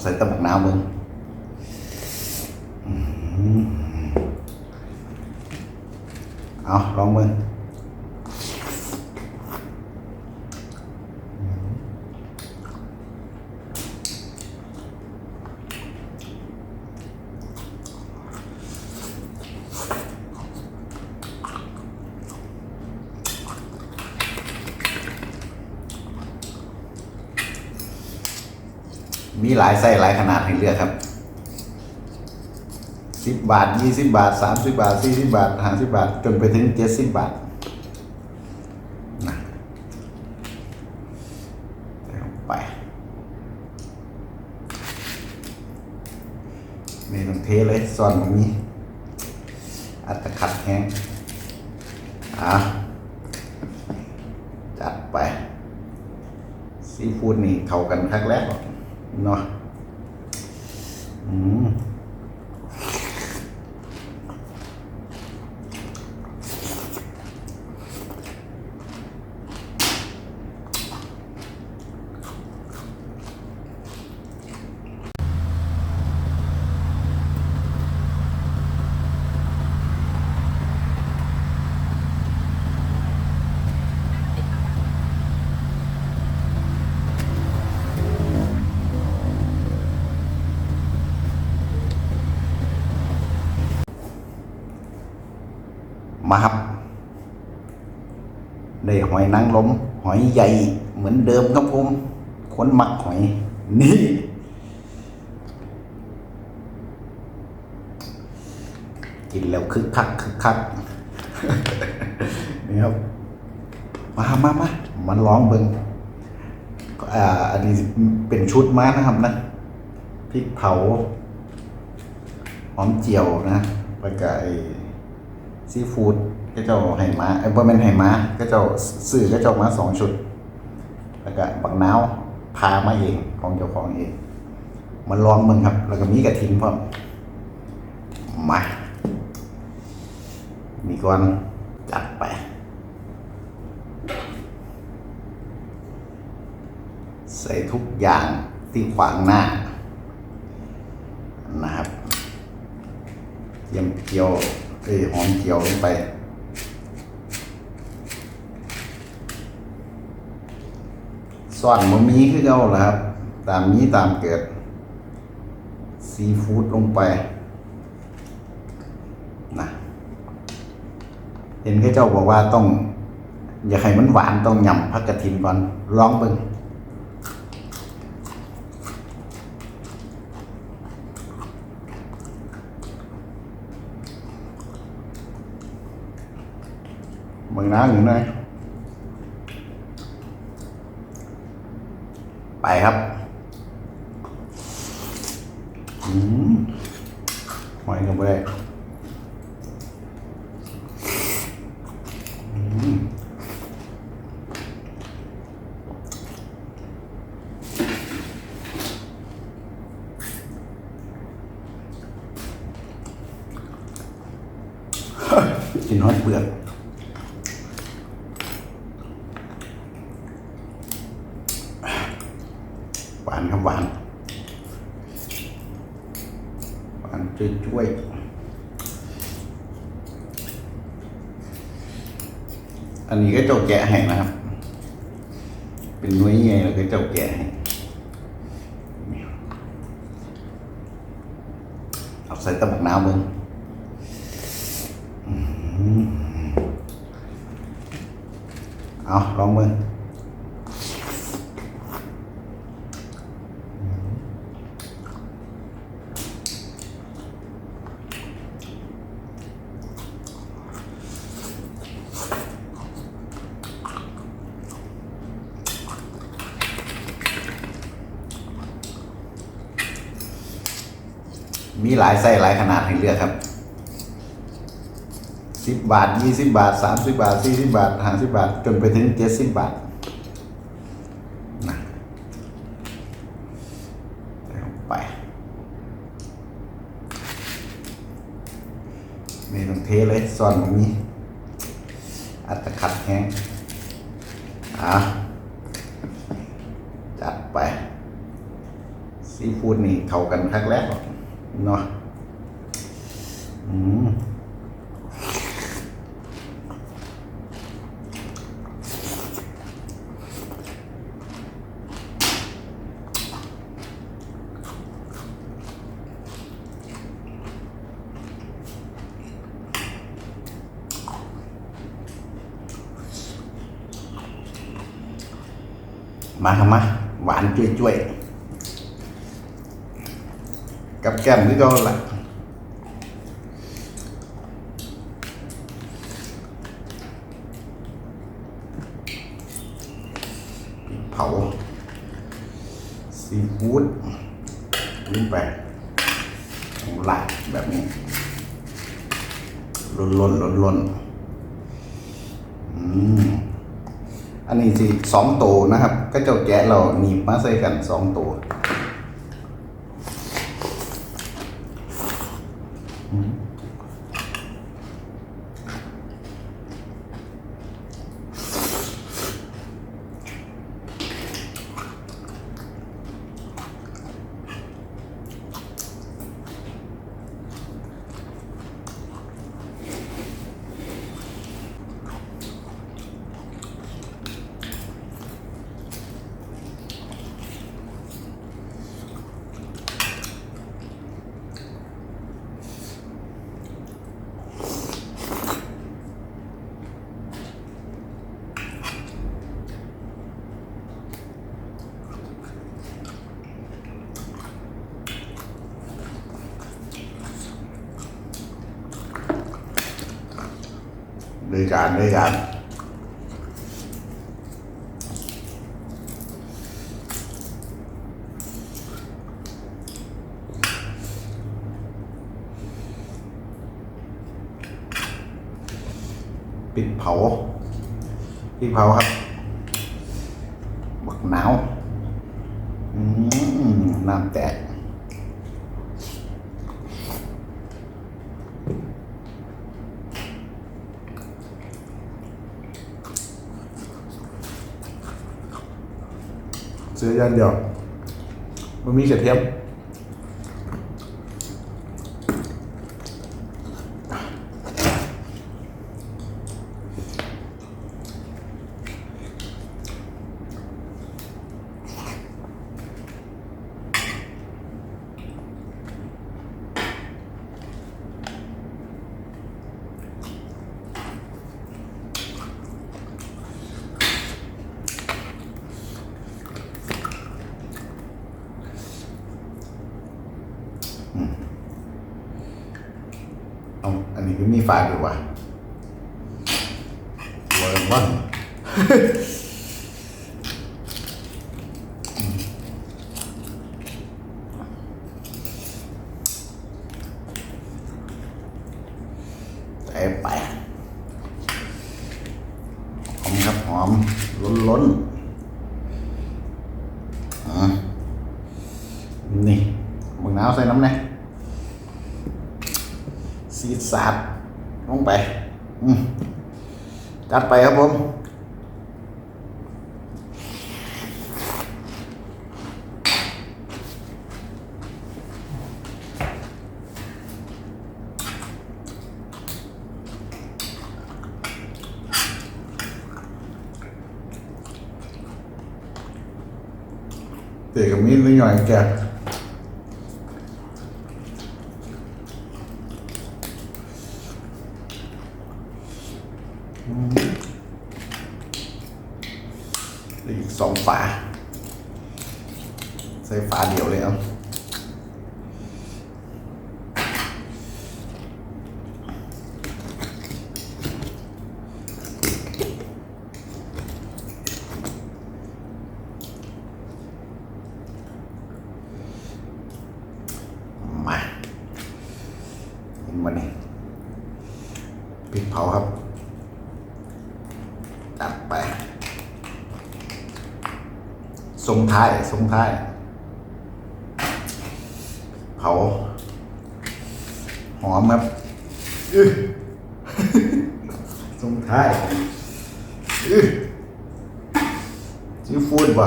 ใส่ตะบักน้ำมึงอื้อหือเอาลองมึง มีหลายไส้หลายขนาดให้เลือกครับสิบบาทยี่สิบบาทสามสิบบาทสี่สิบบาทห้าสิบบาท จนไปถึงเจ็ดสิบบาทนะไปไม่ต้องเทเลยซ่อนตรงนี้ อัตขัดแห้งอะจัดไปซีฟู้ดนี่เข้ากันครั้งแรกหรอก เนาะอืม มาครับได้หอยนางรมหอยใหญ่เหมือนเดิมครับผมคนมักหอยนี่กินแล้วคึกคักคึกคักนี่ครับมามามามันร้องเบิงอ่าอันนี้เป็นชุดมานะครับนะพริกเผาหอมเจียวนะแล้วก็ไอ ซีฟู้ดก็เจ้าไห่มาไอ้บ่แม่นไห่ม้าก็เจ้าซื้อก็เจ้ามาสองชุด แล้วก็บักนาวพามาเองของเจ้าของเอง มันลองมึงครับ แล้วก็มีกระถิ่นพร้อมมามีก่อนจัดไปใส่ทุกอย่างที่ขวางหน้านะครับเยี่ยมเจียว เอ้หอมเจียวลงไปซ่อนมันมีคือเก่าแหละครับ ตามนี้ตามเกิด ซีฟู้ดลงไปนะเห็นแค่เจ้าบอกว่าต้อง อย่าให้มันหวานต้องยำพักกระถินก่อนลองเบิ่ง มึงน้าอยู่ไหนไปครับหอยกันไปได้มกินฮอตเปลือก หวานครับหวาน หวานช่วยอันนี้ก็เจ้าแกะให้นะครับ เป็นหน่วยใหญ่แล้วก็เจ้าแกะให้เอาใส่ตะบักน้ำมึงอ๋อหือเอาลองมึง มีหลายไส้หลายขนาดให้เลือกครับสิบบาทยี่สิบบาทสามสิบบาทสี่สิบบาทห้าสิบบาท จนไปถึงเจ็ดสิบบาทนะไปไม่ต้องเทเลยซ่อนตรงนี้อัตขัดแห้งอะจัดไปซซีฟู้ดนี่เข้ากันครั้งแรก เนาะอืมมาครับมาหวานจุ้ยๆ กับแก้มนี่ก็ละเผาซีฟู้ดนี่ไปหลาดแบบนี้ล้นล้นล้นล้นอืมอันนี้สิสองตัวนะครับ ก็เจ้าแกะเราหนีบมาใส่กันสองตั ด้วยกันด้วยกันปิดเผาปิดเผาครับ บักหนาว อืมน้ำแตก ซื้อยันเดียวมันมีกระเทียม เอาอันนี้ก็มีฝาอยู่ว่ะเวิร์มว่ะใส่ไปหอมครับหอม ล้นล้นๆอ่านี่มึงน้าวใส่น้ำเนี่ยซีด สาดลงไปจัดไปครับผมเด็กกับมีดนิดหน่อยแก อีกสองฝา ใส่ฝาเดียวเลยเอามาเห็นมันนี่ พริกเผาครับ จัดไปทรงท้ายทรงท้าย เผา หอมครับทรงท้ายซีฟูดบ่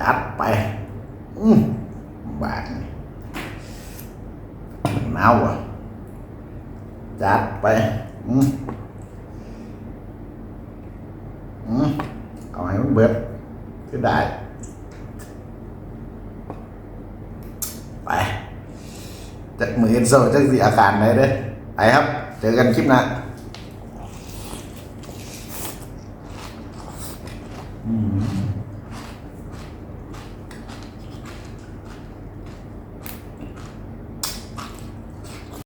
จัดไป อืมบาดหนาวอะ จัดไป อืมอืมเอาให้มันเบิดก็ได้ ไปจากมือเอ็นโซจากสีอาการไหนเด้อไปครับ เจอกันคลิปหน้า